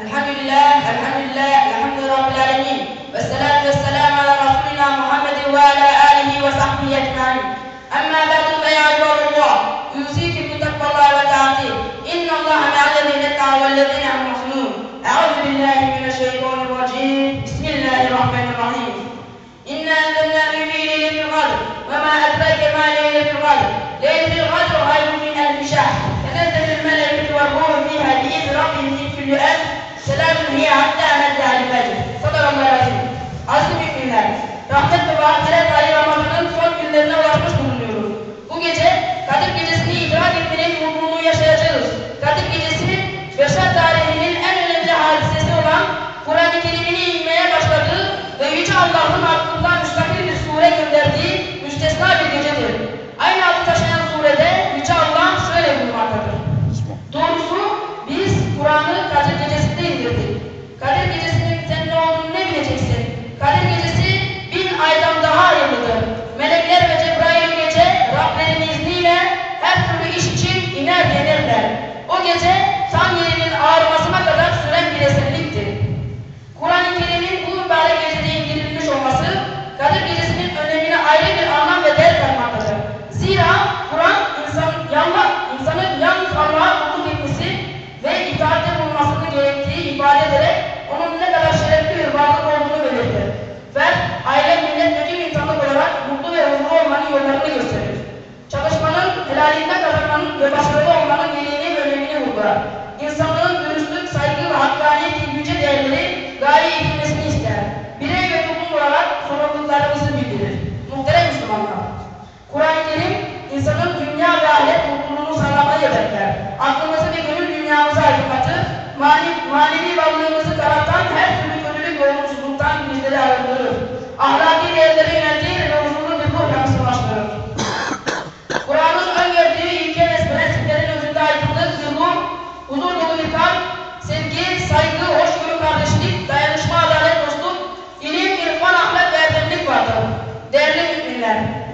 الحمد لله الحمد لله الحمد لله رب العالمين. والسلام வழங்கிய ஆண்ட அனைத்து அதிபதி சுதரம்பரசு ஆசிரியர் ரஹ்மத் வாசர பரிவாமத்துடன் son günlerine varmış bulunuyoruz. Bu gece Kadir Gecesi'ni idrak etmenin mutluluğunu yaşayacağız. Kadir Gecesi, Beşer tarihinin en önemli hadisesi olan Kur'an-ı Kerim'ini inmeye başladığı ve Yüce Allah'ın ifade ederek onun ne kadar şerefli bir varlık olduğunu belirtir. Ve aile, millet ve insanlık olarak mutlu ve huzurlu olmanın yollarını gösterir. Çalışmanın, helalinden kazanmanın ve başarılı olmanın gereğini ve önemini vurgular. İnsanlığın dürüstlük, saygı ve hakkaniyet gibi yüce değerleri gaye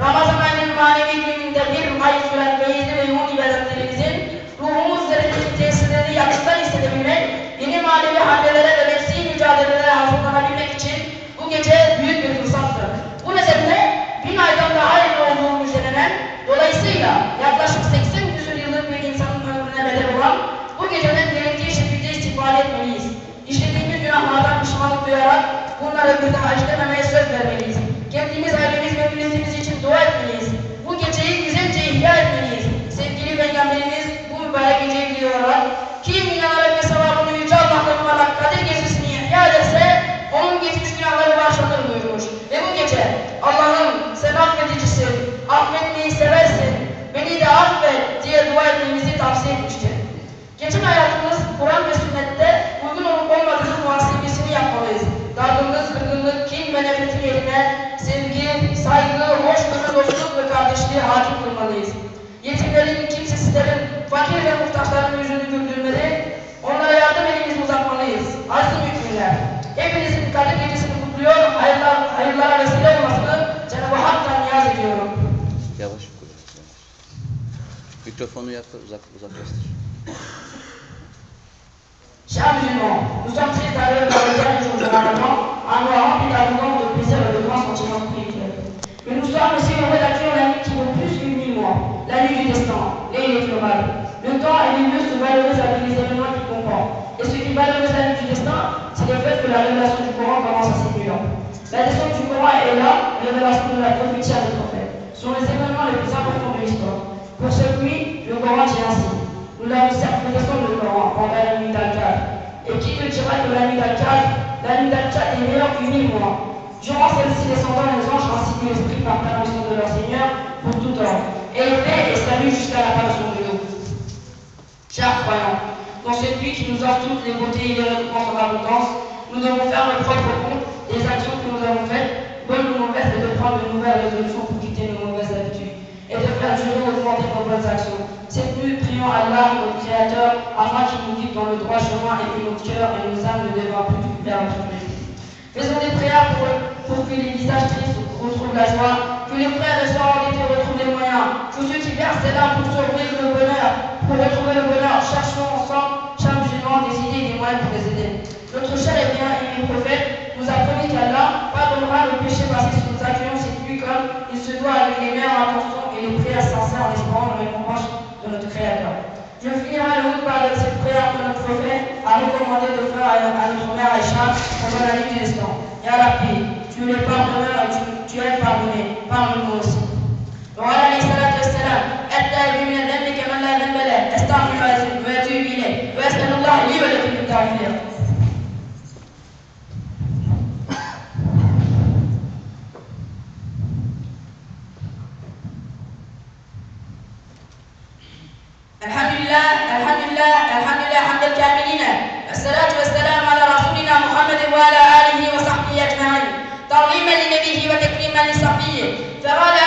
Ramazan ayının manevi gününde bir ay süren feyizli ve yoğun ibadetlerimizin ruhumuz üzerindeki tesirleri yakından hissedebilmek, yeni manevi hamlelere ve nefsi mücadelelere hazırlanabilmek için bu gece büyük bir fırsattır. Bu nedenle bin aydan daha hayırlı olduğu müjdelenen, dolayısıyla yaklaşık 80 küsur yıllık bir insanın ömrüne bedel olan bu geceden gerektiği şekilde istifade etmeliyiz. İşlediğimiz günahlardan pişmanlık duyarak bunları bir daha işlememeye Chers musulmans, nous sommes très heureux de regarder ce jour Ramadan en nous rempli d'abondance de plaisir et de grands sentiments spirituels. Mais nous sommes aussi heureux d'accueillir la nuit qui vaut plus qu'une nuit mois, la nuit du destin, les globales. Le temps et les lieux se valorisent avec les événements qui comprend. Et ce qui valorise la nuit du destin, c'est le fait que la révélation du Coran commence à nuit-là. La descente du Coran est là, révélation de la prophétie à des prophètes. Ce sont les événements les plus importants de l'histoire. Pour nuit, le Coran dit ainsi. Nous l'avons certes le Coran pendant la nuit d'Al-Qadr. Et qui te dira que la nuit d'Al-Qadr, la nuit d'Al-Qadr est meilleure qu'une nuit mois Durant celle-ci, descendant les anges ainsi l'esprit par permission de leur Seigneur pour tout ordre. Et paix et salut jusqu'à la fin de jour. Chers croyants, dans nuit qui nous offre toutes les beautés et les récompenses en abondance, nous devons faire le propre compte des actions que nous avons faites, bonnes ou mauvaises, et de prendre de nouvelles résolutions pour quitter nos mauvaises habitudes, et de faire nos bonnes actions. Cette nuit, prions Allah, notre Créateur, afin qu'il nous guide dans le droit chemin et que notre cœur et nos âmes ne dévorent plus vers plaisir. Faisons des prières pour, pour que les visages tristes retrouvent la joie, que les frères et sœurs endettés retrouvent les moyens, que ceux qui versent des larmes pour sauver le bonheur, pour retrouver le bonheur, cherchons ensemble, chaque musulman, des idées et des moyens pour les aider. Notre cher et bien-aimé prophète nous a promis qu'Allah pardonnera nos péchés passés si nous accueillons cette nuit comme il se doit avec les meilleures intentions et les prières sincères en espérant la récompense de notre Créateur. Je finirai le par cette prière que notre prophète a recommandé de faire à, notre mère Aïcha pendant la nuit du destin. Ya Rabbi, tu es le pardonneur et tu, tu es pardonné. Pardonne-nous aussi. وعلى عليه الصلاة والسلام التائب من ذنبك من لا ذنب له استغفر واتوب إليه وأسأل الله لي ولكم التوفيق الكاملين الصلاة والسلام على رسولنا محمد وعلى آله وصحبه أجمعين. ترغيما لنبيه وتكريما لصحبه. فقال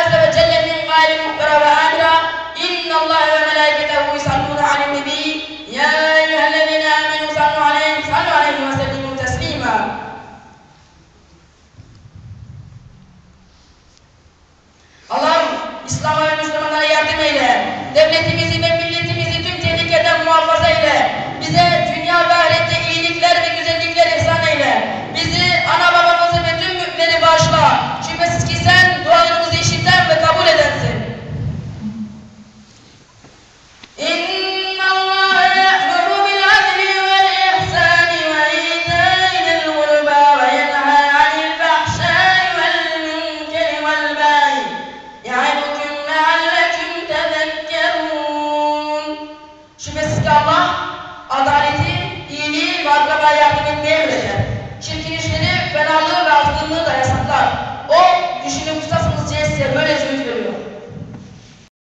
Şüphesiz ki Allah adaleti, iyiliği ve arkada yardım etmeye öğretir. Çirkin işleri, fenalığı ve azgınlığı da yasaklar. O, düşünün kısasınız cihazsiye böylece